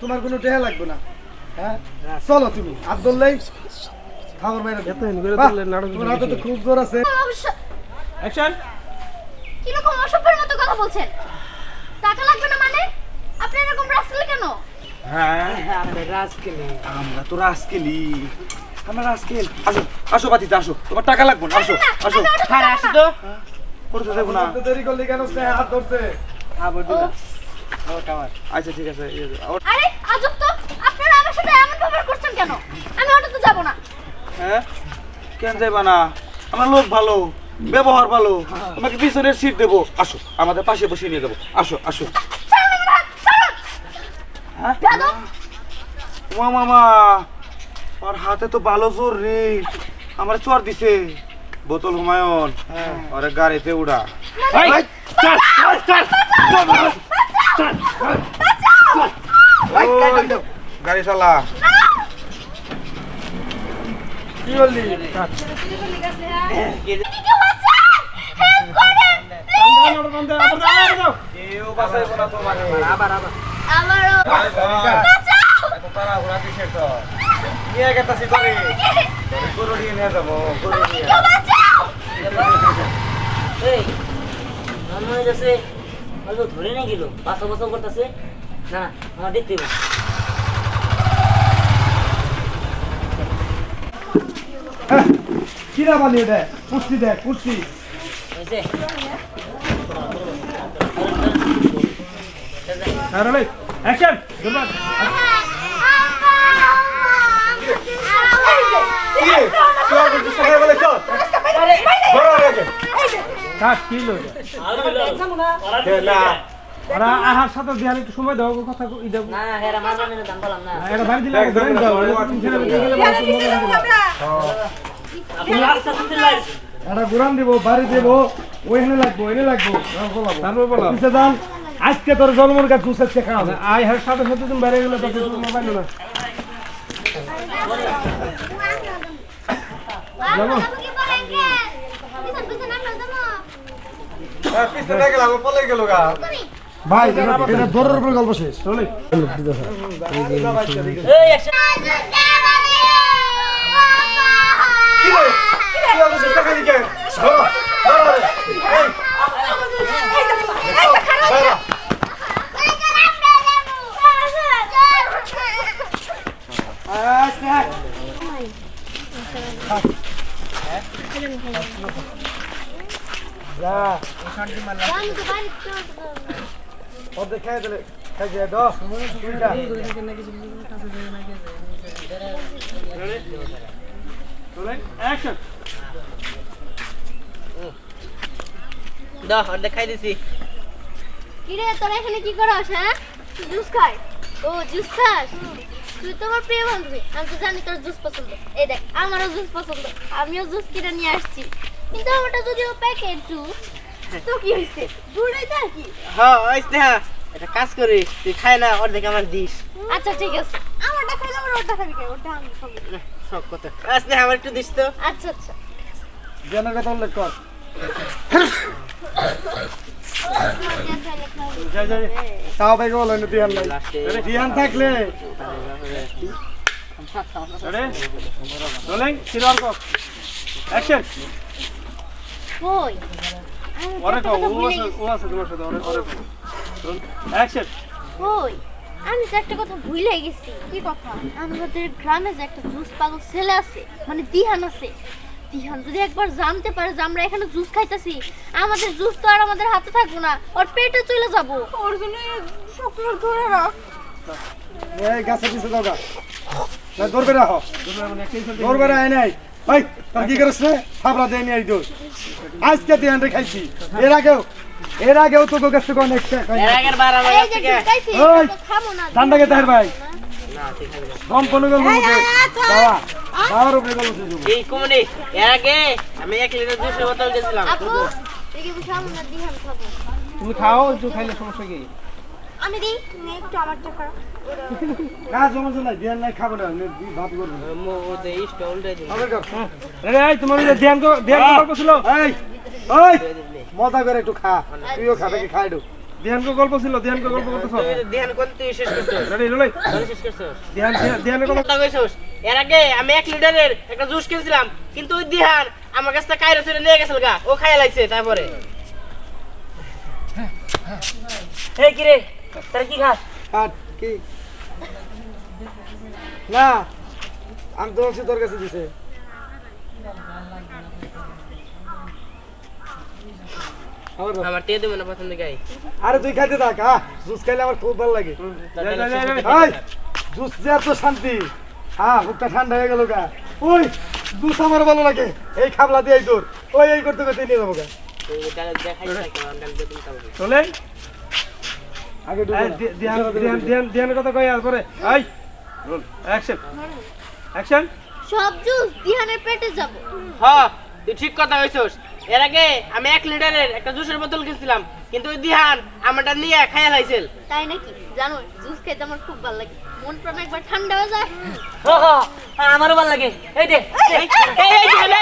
তোমার কোনো টেহা লাগবে না। হ্যাঁ? চলো তুমি হাত ধরলেই খাবার বাইরে তোমার হাতে তো খুব জোর আছে। অ্যাকশন। কীরকম অসভ্যের মতো কথা বলছেন? টাকা লাগবে না মানে? আপনি এরকম রাস্তালে কেন? হ্যাঁ। আমরা তো রাস্কেলি আমরা রাস্কেল আসো আসো বাতিতে আসো। তোমার টাকা লাগবে না আসো আসো। হ্যাঁ আসি তো। করতে দেবো না। দেরি করলি কেন? হাত ধরছে। আচ্ছা ঠিক আছে আরে আজব তো! আপনারা আমার সাথে এমন ব্যবহার করছেন কেন? আমি অটোতে যাব না। হ্যাঁ? কেন যাইবা না? আমার লোক ভালো ব্যবহার ভালো। আমাকে পিছনের সিট দেবো। আসো আমাদের পাশে বসিয়ে নিয়ে যাব। আসো আসো। হ্যাঁ? মামা আর হাতে তো ভালো জোর রে। আমার চর দিছে। বোতল হুমায়ুন আরে গাড়িতে উড়া। গাড়ি চালা কি বললি? নিয়ে গেতাছি। তোরে গরু নিয়ে নিয়ে যাব, গরু নিয়ে। এই হয়তো ধরে নিয়ে গেল বাসা বাসা করতেছে না আমার দেখতে হবে কিরা বানিয়ে দেয় কুস্তি দেয় হয়েছে অ্যাকশন কি রে? তুই আমার কিছু সকালে বলে চল। ধরো রেখে। কাট কি লো দে না। আর আহার সাথে দিহান একটু সময় দাও কথা ই দাও। না হেরা মারবার নিয়ে দাম পেলাম না। এটা বাড়ি দিলে ধরে দাও তুমি ছেড়ে দিলে গেলে বাড়ি দিলে আপনি রাস্তা শুনতে লাগে একটা গুরান দিব বাড়ি দিব ওইখানে লাগবো ওইখানে লাগবো। বলাবো তারপর বলো। পিছে যান আজকে তোর জন্মর আই হার সাথে সাথে তুমি বাইরে গেলে তোকে মোবাইল না পিছনে গেলাম, ও পলাই গেল গা। ভাই এটা দৌড়ের উপর গল্প শেষ চলে এই একশো কি রে? তুই আমার চেষ্টা খালি কে? ধরো, ধরো রে। এই, ধরো। যা ওদের খাই দিলে খাই দিয়ে দশ দুইটা। চলে অ্যাকশন দাও অর্ধেক খাই দিছি। কিরে তোরা এখানে কি করস হ্যাঁ? জুস খাই। ও জুস খাস? তুই তো আমার প্রিয় বান্ধবী। আমি তো জানি তোর জুস পছন্দ। এই দেখ আমারও জুস পছন্দ। আমিও জুস কিনে নিয়ে আসছি। কিন্তু আমারটা যদিও প্যাকেট জুস তো কি দুটাই তো কি? হ্যাঁ ওই স্নেহা একটা কাজ করি তুই খাই না অর্ধেক আমার দিস। আচ্ছা ঠিক আছে। আমারটা খাইলে আমার ওটা খাবি খাই ওটা আমি খাব সব কথা। স্নেহা আমার একটু দিস তো। আচ্ছা আচ্ছা। জ্ঞানের কথা উল্লেখ কর। যাই যাই তাও ভাই বলো না দিহান নাই। লাস্টে। থাকলে। রেডি? কো অ্যাকশন কই? আমি ওরে একটা কথা ও ভুলে আছে গেছি। ও আছে তোমার সাথে ওরে ওরে অ্যাকশন কই? আমি তো একটা কথা ভুলে গেছি। কি কথা? আমাদের গ্রামে যে একটা জুস পাগল ছেলে আছে মানে দিহান আছে। দিহান যদি একবার জানতে পারে যে আমরা এখানে জুস খাইতেছি আমাদের জুস তো আর আমাদের হাতে থাকব না ওর পেটে চলে যাব। ওর জন্য শুক্র ধরে রাখ। এই গাছে পিছে দাও গা। না দৌড়বে রাখো দৌড়বে রাখ নাই। ভাই তার কি করিস রে? খাবরা দেয় নি এই দোষ আজকে দিহান রে খাইছি। এর আগেও এর আগেও তো গাছ থেকে অনেক এর আগের বার আমার কাছ থেকে। ওই, তো ঠান্ডা কে তাহের ভাই। না ঠিক আছে। কম কোনো গল্প বাবা বাবার উপরে গল্প এই কমনি এর আগে আমি এক লিটার জুসের বোতল দিয়েছিলাম। আপু দেখি বুঝা আমরা দিহান খাব। তুমি খাও একটু খাইলে সমস্যা কি? আমি দিই? তুমি একটু আমারটা করো কাজ সমস্যা নাই দিহান নাই খাব না ভাত করব। ওদের ইস্ট উল্টে দিন খাবে কর। রেডি এই তোমার ধ্যান কো ধ্যান করার ছিল? এই ওই মজা করে একটু খা তুইও খাবে কি খাই দো। ধ্যানকে গল্প ছিল ধ্যানকে গল্প করতেছ ধ্যান কোন তুই শেষ করছিস রেডি লই শেষ করছস ধ্যান ধ্যান- কথা কইছস এর আগে আমি এক লিটারের একটা জুস কিনছিলাম কিন্তু ওই দিহান আমার কাছ থেকে কাইরো ছেড়ে নিয়ে গেছিল গা ও খাইয়া লাগছে তারপরে। এই কি রে? তার কি খাস কাট কি না আমি তো তোর কাছে দিছে আমার দাও। দেবো না পছন্দ গাই আরে তুই খাইতে থাক হ্যাঁ জুস খাইলে আমার খুব ভালো লাগে জুস যে শান্তি হ্যাঁ ঠান্ডা হয়ে গেল গা ওই জুস আমার ভালো লাগে এই খাবলা দিয়ে তোর ওই এই করতে করতে নিয়ে যাব গা চলে আগে ঢুকো এই, না। ধ্যান- ধ্যান ধ্যান ধ্যান ধ্যানের কথা কই আর পরে এই অ্যাকশন অ্যাকশন সব জুস দিহানের পেটে যাব হ্যাঁ তুই ঠিক কথা কইছস এর আগে আমি এক লিটারের একটা জুসের বোতল কিনছিলাম কিন্তু ওই দিহান আমারটা নিয়ে খাইয়া লাইছিল তাই নাকি জানো জুস খেতে আমার খুব ভালো লাগে মন প্রাণ একবার ঠান্ডা হয়ে যায় আমারও ভালো লাগে এই দে এই এই